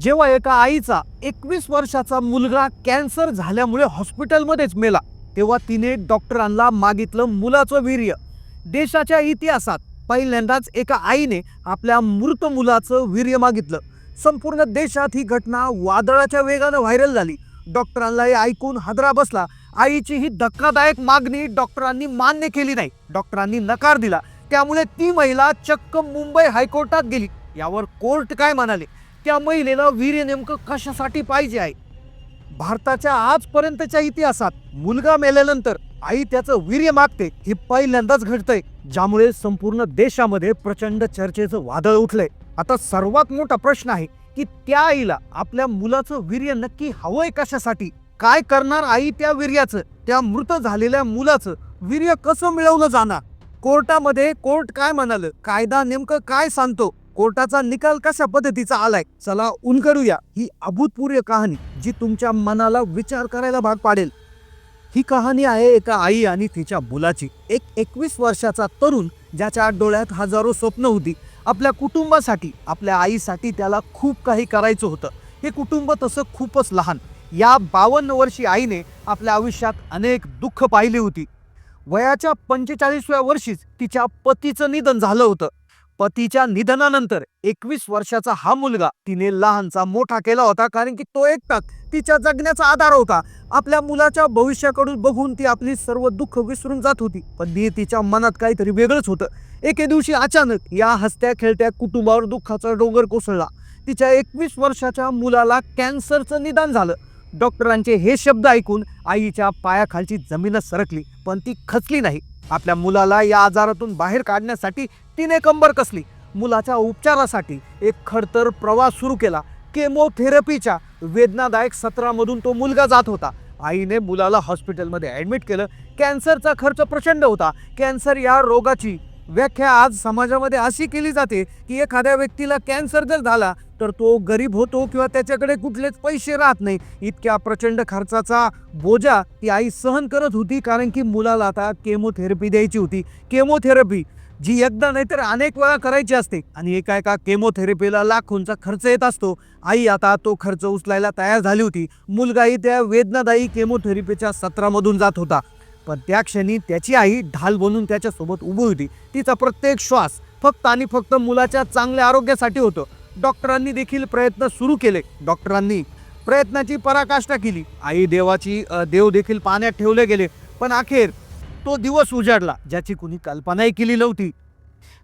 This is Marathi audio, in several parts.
जेव्हा एका आईचा एकवीस वर्षाचा मुलगा कॅन्सर झाल्यामुळे हॉस्पिटलमध्येच मेला तेव्हा तिने डॉक्टरांना मागितलं मुलाचं वीर्य. देशाच्या इतिहासात पहिल्यांदाच एका आईने आपल्या मृत मुलाचं वीर्य मागितलं. संपूर्ण देशात ही घटना वादळाच्या वेगानं व्हायरल झाली. डॉक्टरांना हे ऐकून हादरा बसला. आईची ही धक्कादायक मागणी डॉक्टरांनी मान्य केली नाही. डॉक्टरांनी नकार दिला. त्यामुळे ती महिला चक्क मुंबई हायकोर्टात गेली. यावर कोर्ट काय म्हणाले? त्या महिलेला वीर्य नेमकं कशासाठी पाहिजे आहे? भारताच्या आजपर्यंतच्या इतिहासात मुलगा मेल्यानंतर आई त्याचं वीर्य मागते हे पहिल्यांदाच घडतंय ज्यामुळे संपूर्ण देशामध्ये प्रचंड चर्चेचं वादळ उठलंय. आता सर्वात मोठा प्रश्न आहे की त्या आईला आपल्या मुलाचं वीर्य नक्की हवंय कशासाठी? काय करणार आई त्या वीर्याचं त्या मृत झालेल्या मुलाचं? वीर्य कसं मिळवलं जाणार? कोर्टामध्ये कोर्ट काय म्हणाल? कायदा नेमकं काय सांगतो? कोर्टाचा निकाल कशा पद्धतीचा आलाय? चला उलगडूया ही अभूतपूर्व कहाणी जी तुमच्या मनाला विचार करायला भाग पाडेल. ही कहाणी आहे एका आई आणि तिच्या मुलाची. एक एकवीस वर्षाचा तरुण ज्याच्या डोळ्यात हजारो स्वप्न होती. आपल्या कुटुंबासाठी आपल्या आईसाठी त्याला खूप काही करायचं होतं. हे कुटुंब तसं खूपच लहान. या बावन्न वर्षी आईने आपल्या आयुष्यात अनेक दुःख पाहिली होती. वयाच्या पंचेचाळीसव्या वर्षीच तिच्या पतीचं निधन झालं होतं. पतीच्या निधनानंतर एकवीस वर्षाचा हा मुलगा तिने लहानचा मोठा केला होता कारण की तो एकटाच तिच्या जगण्याचा आधार होता. आपल्या मुलाच्या भविष्याकडून बघून ती आपली सर्व दुःख विसरून जात होती. पण ती तिच्या मनात काहीतरी वेगळंच होतं. एके दिवशी अचानक या हसत्या खेळत्या कुटुंबावर दुःखाचा डोंगर कोसळला. तिच्या एकवीस वर्षाच्या मुलाला कॅन्सरचं निदान झालं. डॉक्टरांचे हे शब्द ऐकून आईच्या पायाखालची जमीनच सरकली पण ती खचली नाही. आपल्या मुलाला या आजारातून बाहेर काढण्यासाठी तिने कंबर कसली? मुलाच्या उपचारासाठी एक खडतर प्रवास सुरू केला. केमोथेरपीच्या वेदनादायक सत्रामधून तो मुलगा जात होता. आईने मुलाला हॉस्पिटलमध्ये ॲडमिट केलं. कॅन्सरचा खर्च प्रचंड होता. कॅन्सर या रोगाची व्याख्या आज समाजामध्ये अशी केली जाते की एखाद्या व्यक्तीला कॅन्सर जर झाला तर तो गरीब होतो किंवा त्याच्याकडे कुठलेच पैसे राहत नाही. इतक्या प्रचंड खर्चाचा बोजा ती आई सहन करत होती कारण की मुलाला आता केमोथेरपी द्यायची होती. केमोथेरपी जी एकदा नाहीतर अनेक वेळा करायची असते आणि एका एका केमोथेरपीला लाखोंचा खर्च येत असतो. आई आता तो खर्च उचलायला तयार झाली होती. मुलगाही त्या वेदनादायी केमोथेरपीच्या सत्रामधून जात होता. पण त्या क्षणी त्याची आई ढाल बनून त्याच्यासोबत उभी होती. तिचा प्रत्येक श्वास फक्त आणि फक्त मुलाच्या चांगल्या आरोग्यासाठी होतं. डॉक्टरांनी देखील प्रयत्न सुरू केले. डॉक्टरांनी प्रयत्नाची पराकाष्ठा केली. आई देवाची देव देखील पाण्यात ठेवले गेले. पण अखेर तो दिवस उजाडला ज्याची कुणी कल्पनाही केली नव्हती.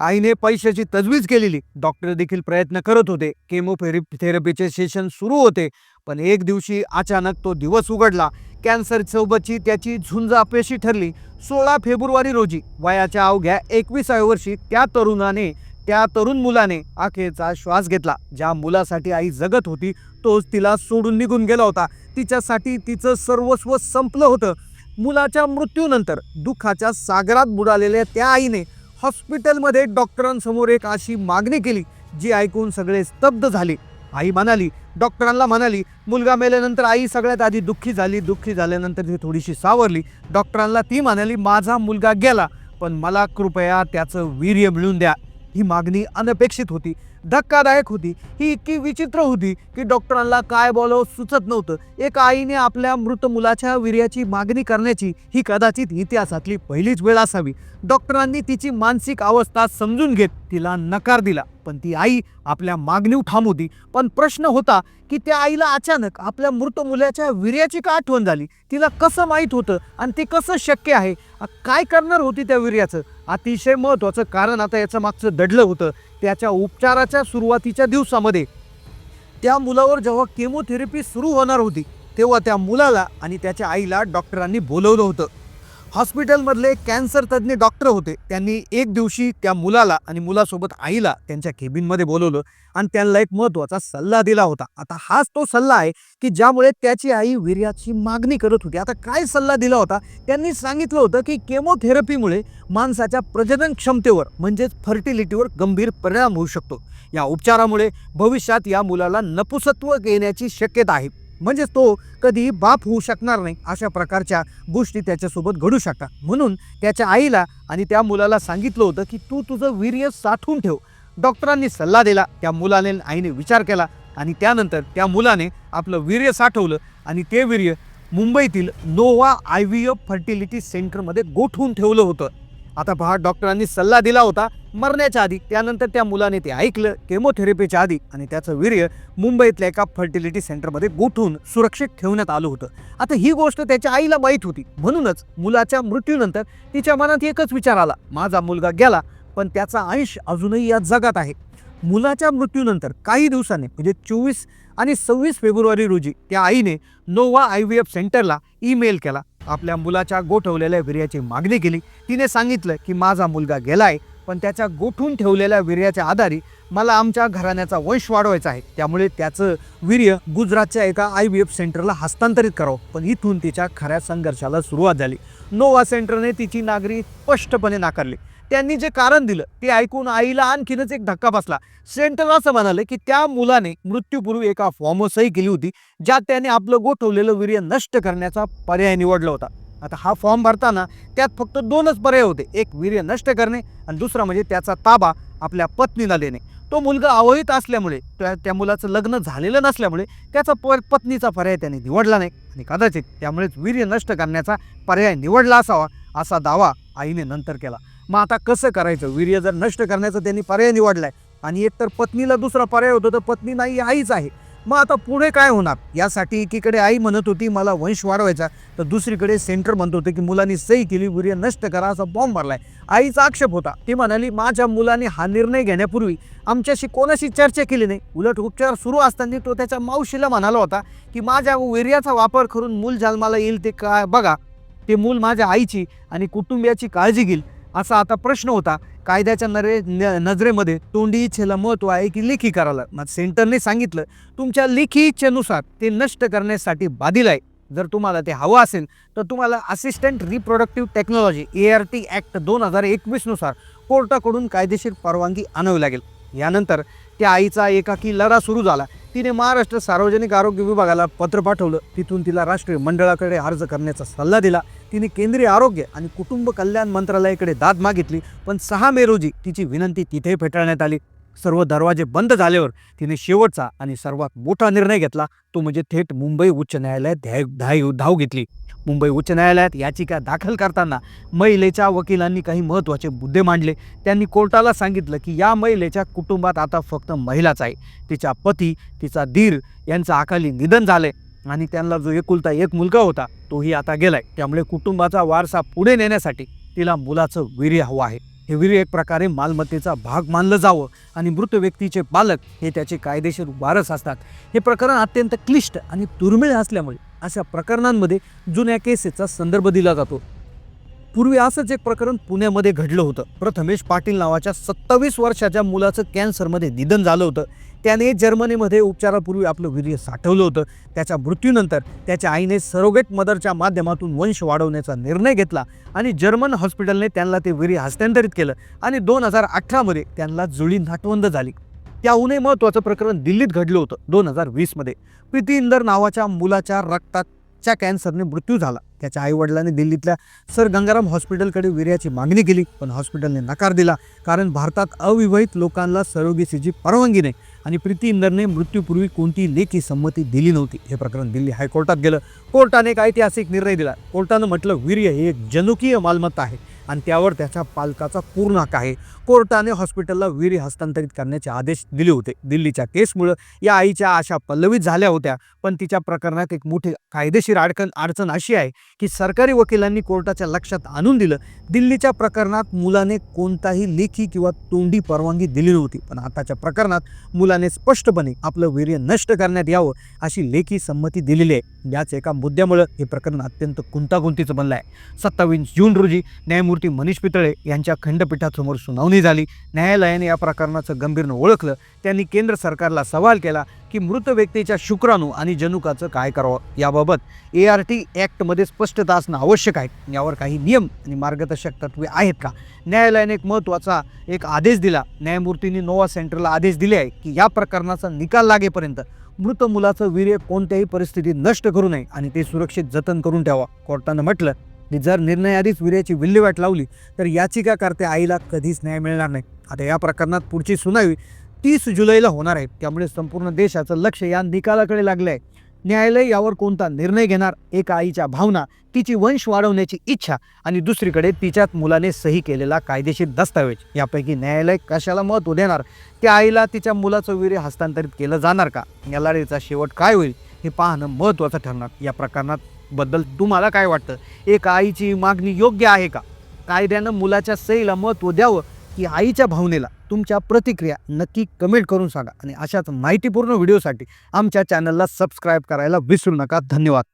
आईने पैशाची तजवीज केलेली. डॉक्टर देखील प्रयत्न करत होते. केमोथेरपी थेरपीचे सेशन सुरू होते. पण एक दिवशी अचानक तो दिवस उघडला. कॅन्सर सोबतची त्याची झुंज अपयशी ठरली. सोळा फेब्रुवारी रोजी वयाच्या अवघ्या एकविसाव्या वर्षी त्या तरुणाने त्या तरुण मुलाने अखेरचा श्वास घेतला. ज्या मुलासाठी आई जगत होती तोच तिला सोडून निघून गेला होता. तिच्यासाठी तिचं सर्वस्व संपलं होतं. मुलाच्या मृत्यूनंतर दुःखाच्या सागरात बुडालेल्या त्या आईने हॉस्पिटलमध्ये डॉक्टरांसमोर एक अशी मागणी केली जी ऐकून सगळे स्तब्ध झाले. आई म्हणाली डॉक्टरांना म्हणाली मुलगा मेल्यानंतर आई सगळ्यात आधी दुःखी झाली. दुःखी झाल्यानंतर ती थोडीशी सावरली. डॉक्टरांना ती म्हणाली माझा मुलगा गेला पण मला कृपया त्याचं वीर्य मिळून द्या. ही मागणी अनपेक्षित होती. धक्कादायक होती. ही इतकी विचित्र होती की डॉक्टरांना काय बोलावं सुचत नव्हतं. एका आईने आपल्या मृत मुलाच्या वीर्याची मागणी करण्याची ही कदाचित इतिहासातली पहिलीच वेळ असावी. डॉक्टरांनी तिची मानसिक अवस्था समजून घेत तिला नकार दिला. पण ती आई आपल्या मागणीव ठाम होती. पण प्रश्न होता की त्या आईला अचानक आपल्या मृत मुलाच्या वीर्याची का आठवण झाली? तिला कसं माहीत होतं? आणि ते कसं शक्य आहे? काय करणार होती त्या वीर्याचं? अतिशय महत्त्वाचं कारण आता याचं मागचं दडलं होतं. त्याच्या उपचाराच्या सुरुवातीच्या दिवसामध्ये त्या मुलावर जेव्हा केमोथेरपी सुरू होणार होती तेव्हा त्या मुलाला आणि त्याच्या आईला डॉक्टरांनी बोलवलं होतं. हॉस्पिटलमधले कॅन्सर तज्ज्ञ डॉक्टर होते. त्यांनी एक दिवशी त्या मुलाला आणि मुलासोबत आईला त्यांच्या केबिनमध्ये बोलवलं आणि त्यांना एक महत्त्वाचा सल्ला दिला होता. आता हाच तो सल्ला आहे की ज्यामुळे त्याची आई वीर्याची मागणी करत होती. आता काय सल्ला दिला होता? त्यांनी सांगितलं होतं की केमोथेरपीमुळे माणसाच्या प्रजनन क्षमतेवर म्हणजेच फर्टिलिटीवर गंभीर परिणाम होऊ शकतो. या उपचारामुळे भविष्यात या मुलाला नपुसत्व येण्याची शक्यता आहे. म्हणजेच तो कधी बाप होऊ शकणार नाही अशा प्रकारच्या गोष्टी त्याच्यासोबत घडू शकतात. म्हणून त्याच्या आईला आणि त्या मुलाला सांगितलं होतं की तू तुझं वीर्य साठवून ठेव. डॉक्टरांनी सल्ला दिला त्या मुलाने आईने विचार केला आणि त्यानंतर त्या मुलाने आपलं वीर्य साठवलं आणि ते वीर्य मुंबईतील Nova I V F fertility सेंटरमध्ये गोठवून ठेवलं होतं. आता पहा डॉक्टरांनी सल्ला दिला होता मरण्याच्या आधी. त्यानंतर त्या मुलाने ते ऐकलं केमोथेरपीच्या आधी. आणि त्याचं वीर्य मुंबईतल्या एका फर्टिलिटी सेंटरमध्ये गुठून सुरक्षित ठेवण्यात आलं होतं. आता ही गोष्ट त्याच्या आईला माहीत होती. म्हणूनच मुलाच्या मृत्यूनंतर तिच्या मनात एकच विचार आला. माझा मुलगा गेला पण त्याचा अंश अजूनही या जगात आहे. मुलाच्या मृत्यूनंतर काही दिवसांनी म्हणजे चोवीस आणि सव्वीस फेब्रुवारी रोजी त्या आईने नोवा आय व्ही एफ सेंटरला ईमेल केला. आपल्या मुलाच्या गोठवलेल्या वीर्याची मागणी केली. तिने सांगितलं की माझा मुलगा गेलाय पण त्याच्या गोठून ठेवलेल्या वीर्याच्या आधारे मला आमच्या घराण्याचा वंश वाढवायचा आहे. त्यामुळे त्याचं वीर्य गुजरातच्या एका आय व्ही एफ सेंटरला हस्तांतरित करावं. पण इथून तिच्या खऱ्या संघर्षाला सुरुवात झाली. नोवा सेंटरने तिची नागरी स्पष्टपणे नाकारली. त्यांनी जे कारण दिलं ते ऐकून आईला आणखीनच एक धक्का बसला. सेंटर असं म्हणाले की त्या मुलाने मृत्यूपूर्वी एका फॉर्मवर सही केली होती ज्यात त्याने आपलं गोठवलेलं वीर्य नष्ट करण्याचा पर्याय निवडला होता. आता हा फॉर्म भरताना त्यात फक्त दोनच पर्याय होते एक वीर्य नष्ट करणे आणि दुसरा म्हणजे त्याचा ताबा आपल्या पत्नीला देणे. तो मुलगा अवहित असल्यामुळे त्या त्या मुलाचं लग्न झालेलं नसल्यामुळे त्याचा प पत्नीचा पर्याय त्याने निवडला नाही आणि कदाचित त्यामुळेच वीर्य नष्ट करण्याचा पर्याय निवडला असावा असा दावा आईने नंतर केला. मग आता कसं करायचं? वीर्य जर नष्ट करण्याचा त्यांनी पर्याय निवडलाय आणि एक तर पत्नीला दुसरा पर्याय होतो तर पत्नी नाही आईच आहे. मग आता पुढे काय होणार? यासाठी एकीकडे आई म्हणत होती मला वंश वाढवायचा. तर दुसरीकडे सेंटर म्हणत होते की मुलांनी सही केली वीर्य नष्ट करा असा बॉम्ब भरलाय आईचा आक्षेप होता. ती म्हणाली माझ्या मुलाने हा निर्णय घेण्यापूर्वी आमच्याशी कोणाशी चर्चा केली नाही. उलट उपचार सुरू असताना तो त्याच्या मावशीला म्हणाला होता की माझ्या वीर्याचा वापर करून मूल जन्माला येईल ते काय? बघा ते मूल माझ्या आईची आणि कुटुंबियाची काळजी घेईल. असा आता प्रश्न होता. कायद्याच्या नरे न नजरेमध्ये तोंडी इच्छेला महत्त्व आहे की लेखी करायला? मग सेंटरने सांगितलं तुमच्या लेखी इच्छेनुसार ते नष्ट करण्यासाठी बाधिल आहे. जर तुम्हाला ते हवं असेल तर तुम्हाला assistant reproductive technology A R T act दोन हजार एकवीसनुसार कोर्टाकडून कायदेशीर परवानगी आणावी लागेल. यानंतर त्या आईचा एकाकी लढा सुरू झाला. तिने महाराष्ट्र सार्वजनिक आरोग्य विभागाला पत्र पाठवलं. तिथून तिला राष्ट्रीय मंडळाकडे अर्ज करण्याचा सल्ला दिला. तिने केंद्रीय आरोग्य आणि कुटुंब कल्याण मंत्रालयाकडे दाद मागितली पण सहा मे रोजी तिची विनंती तिथे फेटाळण्यात आली. सर्व दरवाजे बंद झाल्यावर तिने शेवटचा आणि सर्वात मोठा निर्णय घेतला. तो म्हणजे थेट मुंबई उच्च न्यायालयात ध्याय धाव धाव घेतली. मुंबई उच्च न्यायालयात याचिका दाखल करताना महिलेच्या वकिलांनी काही महत्त्वाचे मुद्दे मांडले. त्यांनी कोर्टाला सांगितलं की या महिलेच्या कुटुंबात आता फक्त महिलाच आहे. तिचा पती तिचा धीर यांचं अकाली निधन झालंय. आणि त्यांना जो एकुलता एक मुलगा होता तोही आता गेलाय. त्यामुळे कुटुंबाचा वारसा पुढे नेण्यासाठी तिला मुलाचं वीर्य हवं आहे. हे वीर्य एक प्रकारे मालमत्तेचा भाग मानलं जावं आणि मृत व्यक्तीचे पालक हे त्याचे कायदेशीर वारस असतात. हे प्रकरण अत्यंत क्लिष्ट आणि दुर्मिळ असल्यामुळे अशा प्रकरणांमध्ये जुन्या केसेसचा संदर्भ दिला जातो. पूर्वी असंच एक प्रकरण पुण्यामध्ये घडलं होतं. प्रथमेश पाटील नावाच्या सत्तावीस वर्षाच्या मुलाचं कॅन्सरमध्ये निधन झालं होतं. त्याने जर्मनीमध्ये उपचारापूर्वी आपलं वीर्य साठवलं होतं. त्याच्या मृत्यूनंतर त्याच्या आईने सरोगेट मदरच्या माध्यमातून वंश वाढवण्याचा निर्णय घेतला आणि जर्मन हॉस्पिटलने त्यांना ते वीर्य हस्तांतरित केलं आणि दोन हजार अठरामध्ये त्यांना जुळी नाटवंद झाली. त्याहूनही महत्त्वाचं प्रकरण दिल्लीत घडलं होतं दोन हजार वीसमध्ये. प्रीती इंदर नावाच्या मुलाच्या रक्ताच्या कॅन्सरने मृत्यू झाला. त्याच्या आईवडिलांनी दिल्लीतल्या सर गंगाराम हॉस्पिटलकडे वीर्याची मागणी केली पण हॉस्पिटलने नकार दिला कारण भारतात अविवाहित लोकांना सरोगेसीची परवानगी नाही. आणि प्रीती इंदरने मृत्यूपूर्वी कोणती लेखी संमती दिली नव्हती. हे प्रकरण दिल्ली हायकोर्टात गेलं. कोर्टाने एक ऐतिहासिक निर्णय दिला. कोर्टानं म्हटलं वीर्य हे एक जनुकीय मालमत्ता आहे आणि त्यावर त्याच्या पालकाचा पूर्ण हक्क आहे. कोर्टाने हॉस्पिटलला वीर्य हस्तांतरित करण्याचे आदेश दिले होते. दिल्लीच्या केसमुळं या आईच्या आशा पल्लवित झाल्या होत्या. पण तिच्या प्रकरणात एक मोठी कायदेशीर अडकण अडचण अशी आहे की सरकारी वकिलांनी कोर्टाच्या लक्षात आणून दिलं. दिल्लीच्या प्रकरणात मुलाने कोणताही लेखी किंवा तोंडी परवानगी दिली नव्हती. पण आताच्या प्रकरणात मुलाने स्पष्टपणे आपलं वीर्य नष्ट करण्यात यावं अशी लेखी संमती दिलेली आहे. याच एका मुद्द्यामुळं हे प्रकरण अत्यंत गुंतागुंतीचं बनलं आहे सत्तावीस जून रोजी न्यायमूर्ती मनीष पितळे यांच्या खंडपीठासमोर सुनावणी झाली. न्यायालयाने या प्रकरणाचं गंभीरनं ओळखलं. त्यांनी केंद्र सरकारला सवाल केला की मृत व्यक्तीच्या शुक्राणू आणि जनुकाचं काय करावं याबाबत ए आर टी ॲक्टमध्ये स्पष्टता असणं आवश्यक आहे. यावर काही नियम आणि मार्गदर्शक तत्वे आहेत का? न्यायालयाने एक महत्त्वाचा एक आदेश दिला. न्यायमूर्तींनी नोवा सेंटरला आदेश दिले आहे की या प्रकरणाचा निकाल लागेपर्यंत मृत मुलाचं वीर्य कोणत्याही परिस्थितीत नष्ट करू नये आणि ते सुरक्षित जतन करून ठेवा. कोर्टानं म्हटलं की जर निर्णयाआधीच विर्याची विल्हेवाट लावली तर याचिकाकर्त्या आईला कधीच न्याय मिळणार नाही. आता या प्रकरणात पुढची सुनावी तीस जुलैला होणार आहे. त्यामुळे संपूर्ण देशाचं लक्ष या निकालाकडे लागलं आहे न्यायालय यावर कोणता निर्णय घेणार एका आईच्या भावना तिची वंश वाढवण्याची इच्छा आणि दुसरीकडे तिच्यात मुलाने सही केलेला कायदेशीर दस्तावेज यापैकी न्यायालय कशाला महत्त्व देणार? त्या आईला तिच्या मुलाचं वीर्य हस्तांतरित केलं जाणार का? या लढाईचा शेवट काय होईल हे पाहणं महत्त्वाचं ठरणार. या प्रकरणात बद्दल तुम्हाला काय वाटतं? एक आईची मागणी योग्य आहे का? कायद्यानं मुलाच्या सहीला महत्त्व द्यावं की आईच्या भावनेला तुमच्या प्रतिक्रिया नक्की कमेंट करून सांगा. आणि अशाच माहितीपूर्ण व्हिडिओसाठी आमच्या चॅनलला सबस्क्राईब करायला विसरू नका. धन्यवाद.